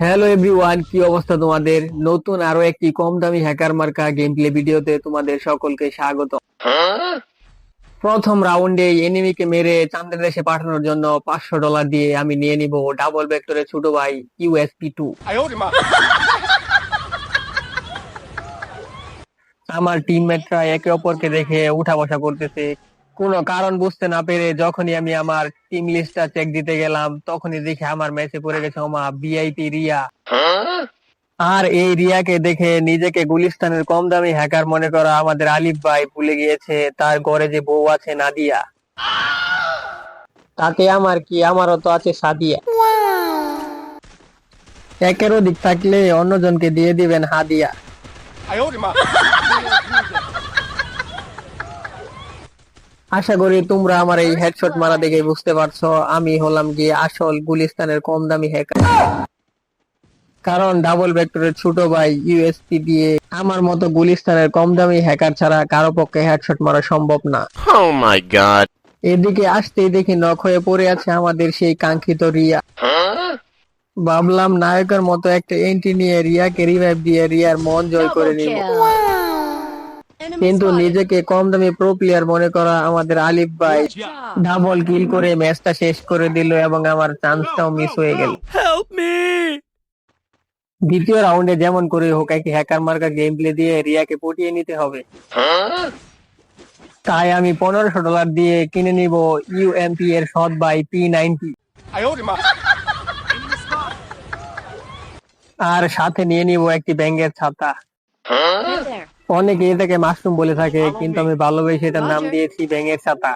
Hello everyone কি অবস্থা তোমাদের? নতুন আরও একটি কম দামি হ্যাকার মার্কা গেম প্লে ভিডিওতে তোমাদের সকলকে স্বাগত। প্রথম রাউন্ডে এনিমিকে মেরে চান্দের দেশে পাঠানোর জন্য পাঁচশো ডলার দিয়ে আমি নিয়ে নিব ডাবল ভেক্টরের ছোট ভাই ইউএসপি টু আমার টিমমেটরা একে অপরকে দেখে উঠা বসা করতেছে। কোনো কারণ বুঝতে না পেরে যখনই আমি আমার টিম লিস্টটা চেক দিতে গেলাম, তখনই দেখে আমার ম্যাচে পড়ে গেছে আমার বিআইপি রিয়া। আর এই রিয়াকে দেখে নিজেকে গুলিস্তানের কম দামি হ্যাকার মনে করা আমাদের আলিফ ভাই ভুলে গিয়েছে, তার ঘরে যে বউ আছে নাদিয়া। তাতে আমার কি, আমারও তো আছে সাদিয়া। একের অধিক থাকলে অন্যজনকে দিয়ে দিবেন হাদিয়া। আশা করি তোমরা আমার এই হেডশট মারা দেখে বুঝতে পারছ। আমি হলাম গিয়ে আসল গুলিস্তানের কম দামি হ্যাকার কারণ ডাবল ভেক্টরের ছোট ভাই ইউএসপি দিয়ে আমার মতো গুলিস্তানের কম দামি হ্যাকার ছাড়া কারও পক্ষে হেডশট মারা সম্ভব না। Oh my god. এদিকে আসতেই দেখি নখ হয়ে পড়ে আছে আমাদের সেই কাঙ্ক্ষিত রিয়া। ভাবলাম নায়কের মতো একটা এন্ট্রি নিয়ে রিয়াকে রিভাইভ দিয়ে রিয়ার মন জয় করে নিব। কিন্তু নিজেকে কম দামি প্রো প্লেয়ার মনে করা আমাদের আলিফ ভাই ডাবল কিল করে ম্যাচটা শেষ করে দিল এবং আমার চান্সটাও মিস হয়ে গেল। দ্বিতীয় রাউন্ডে যেমন করে হোক একই হ্যাকার মার্কা গেম প্লে দিয়ে রিয়াকে পটিয়ে নিতে হবে। তাই আমি পনেরোশো ডলার দিয়ে কিনে নিব ইউএমপি এর সদ বাই পি নাইনটি আর সাথে নিয়ে নিব একটি ব্যাঙ্গের ছাতা। অনেকে এটাকে মাশরুম বলে থাকে কিন্তু আমি ভালোবেসে এটার নাম দিয়েছি ব্যাঙের ছাতা।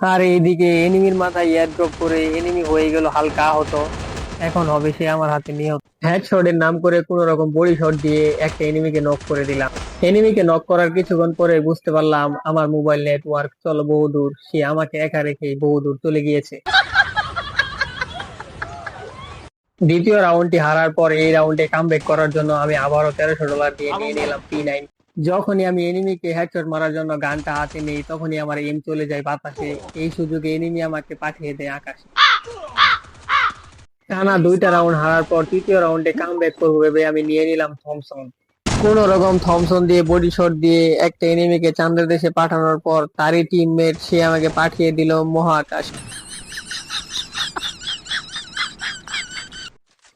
আর এইদিকে এনিমির মাথায় এয়ার ড্রপ করে এনিমি হয়ে গেল হালকা আহত। এখন হবে সে আমার হাতে নিহত। হেডশটের নাম করে কোন রকম বডি শট দিয়ে একটা এনিমিকে নক করে দিলাম। এনিমিকে নক করার কিছুক্ষণ পরে বুঝতে পারলাম আমার মোবাইল নেটওয়ার্ক চলো বহুদূর সে আমাকে একা রেখে বহুদূর চলে গিয়েছে। দ্বিতীয় রাউন্ডটি হারার পর এই রাউন্ডে কামব্যাক করার জন্য আমি আবারও তেরোশো ডলার দিয়ে নিয়ে নিলাম পি নাইন যখনই আমি এনিমিকে হেডশট মারার জন্য গানটা হাতে নেই, তখনই আমার এম চলে যায় বাতাসে। এই সুযোগে এনিমি আমাকে পাঠিয়ে দেয় আকাশে। টানা দুইটা রাউন্ড হারার পর তৃতীয় রাউন্ডে কামব্যাক করব ভেবে আমি নিয়ে নিলাম থমসন কোন রকম থমসন দিয়ে বডি শট দিয়ে একটা এনিমিকে চান্দের দেশে পাঠানোর পর তারই টিমমেট সে আমাকে পাঠিয়ে দিল মহাকাশ।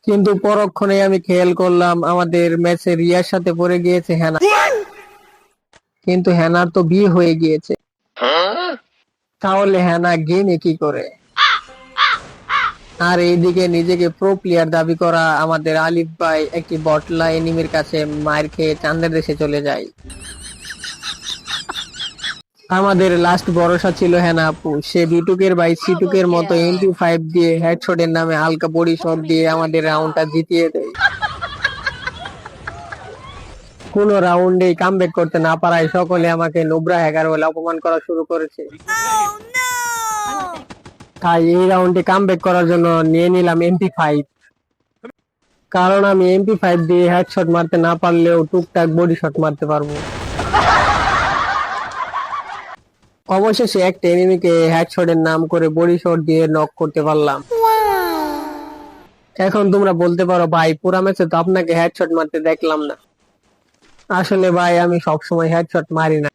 কিন্তু পরক্ষণে আমি খেয়াল করলাম আমাদের ম্যাচে রিয়ার সাথে পড়ে গিয়েছে হ্যানা কিন্তু হ্যানার তো বিয়ে হয়ে গিয়েছে। তাহলে হ্যানা গেমে কি করে? আর এইদিকে নিজেকে প্রো প্লেয়ার দাবি করা আমাদের আলিফ ভাই একটি বটলা এনিমির কাছে মায়ের খেয়ে চান্দের দেশে চলে যায়। আমাদের লাস্ট ভরসা ছিল হেনা আপু। সে বিটুকের ভাই সিটুকের মতো এমপি ফাইভ দিয়ে হেডশটের নামে হালকা বডি শট দিয়ে আমাদের রাউন্ডটা জিতিয়ে দেয়। কোন রাউন্ডে কামব্যাক করতে না পারায় সকলে আমাকে নোবরা হ্যাকার বলে অপমান করা শুরু করেছে। তাই এই রাউন্ডে কামব্যাক করার জন্য নিয়ে নিলাম এমপি ফাইভ কারণ আমি এমপি ফাইভ দিয়ে হেডশট মারতে না পারলেও টুকটাক বডি শট মারতে পারব। অবশেষে একটা এনিমিকে হেডশটের নাম করে বডি শট দিয়ে নক করতে পারলাম। এখন তোমরা বলতে পারো ভাই পুরা ম্যাচে তো আপনাকে হেডশট মারতে দেখলাম না। আসলে ভাই আমি সবসময় হেডশট মারি না।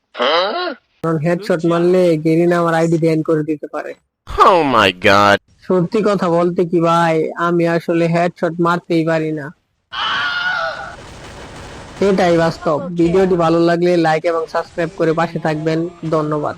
কারণ হেডশট মারলে গেরিনা আমার আইডি ব্যান করে দিতে পারে। Oh my god. সত্যি কথা বলতে কি ভাই আমি আসলে হেডশট মারতেই পারি না। এটাই বাস্তব। ভিডিওটি ভালো লাগলে লাইক এবং সাবস্ক্রাইব করে পাশে থাকবেন। ধন্যবাদ।